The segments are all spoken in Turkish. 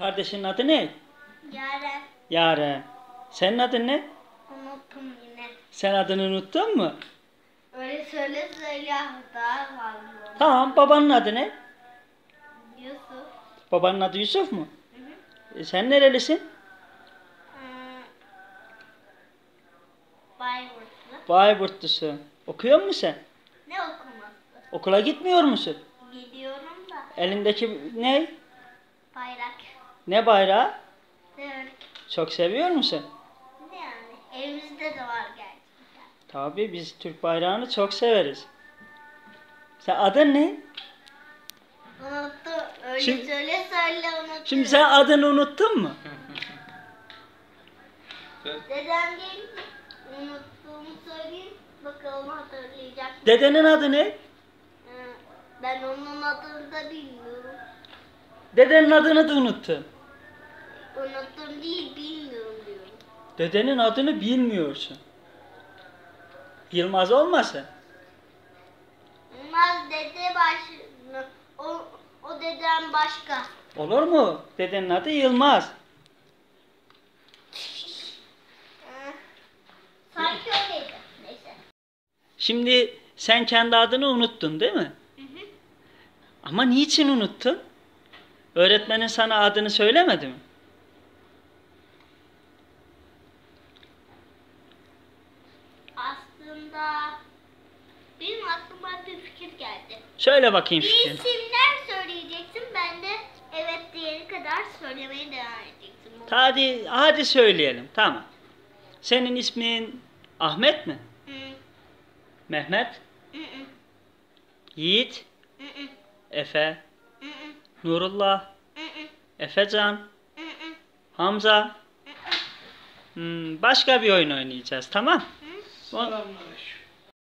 Kardeşinin adı ne? Yaren Yaren. Senin adın ne? unuttum yine. Sen adını unuttun mu? Öyle söyle söyle daha fazla. Tamam babanın adı ne? Yusuf. Babanın adı Yusuf mu? Hı hı. E, sen nerelisin? Hmm. Bayburtlu. Bayburtlusun. Okuyor musun sen? Ne okuması? Okula gitmiyor musun? Gidiyorum da. Elindeki ne? Bayrak. Ne bayrağı? Türk. Çok seviyor musun? Ne yani? Evimizde de var gerçekten. Tabii biz Türk bayrağını çok severiz. Sen adın ne? Unuttum. Öyle Şimdi- söyle söyle unuttum. Şimdi sen adını unuttun mu? Dedem gelince unuttuğumu söyleyeyim. Bakalım hatırlayacak. mı? Dedenin adı ne? Ee, Ben onun adını da bilmiyorum. Dedenin adını da unuttun. Unuttum değil bilmiyorum diyorum. Dedenin adını bilmiyorsun. Yılmaz olmasın? Yılmaz dede baş... O, o dedem başka. Olur mu? Dedenin adı Yılmaz. Sanki öyleydi. Neyse. Şimdi sen kendi adını unuttun değil mi? Hı hı. Ama niçin unuttun? Öğretmenin sana adını söylemedi mi? Aslında benim aklıma bir fikir geldi. Söyle bakayım Bir fikrini. isimler söyleyeceksin. Ben de evet diyene kadar söylemeye devam edeceksin. Hadi, hadi söyleyelim. Tamam. Senin ismin Ahmet mi? Hı, Mehmet? hı, hı, Yiğit? hı, hı, Efe? Nurullah? Efecan? Hamza? Hmm, başka bir oyun oynayacağız tamam?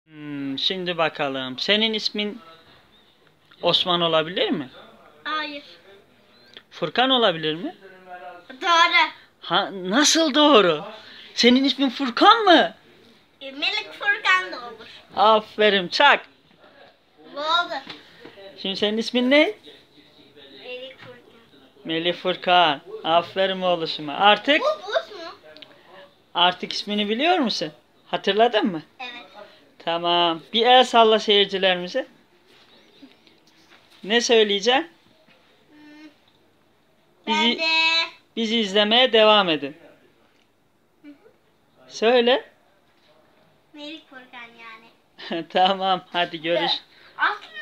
Hmm, şimdi bakalım. Senin ismin Osman olabilir mi? Hayır. Furkan olabilir mi? Doğru. Ha, nasıl doğru? Senin ismin Furkan mı? E, Melik Furkan da olur. Aferin çak. Bu oldu. Şimdi senin ismin ne? Melih Furkan. Aferin oğluşuma. Artık Bu buz mu? artık ismini biliyor musun? Hatırladın mı? Evet. Tamam. Bir el salla seyircilerimize. Ne söyleyeceksin? Hmm. Bizi- Ben de Bizi izlemeye devam edin. Söyle. Melik Furkan yani. tamam. Hadi görüş. Aslında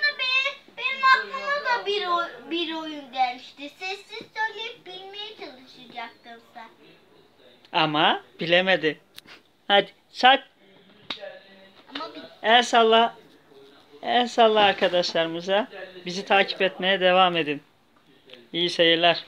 aklıma bir, oy- bir oyun gelmişti. Sessiz söyleyip bilmeye çalışacaktın sen. Ama bilemedi. Hadi çak. Ama El salla. El salla arkadaşlarımıza. Bizi takip etmeye devam edin. İyi seyirler.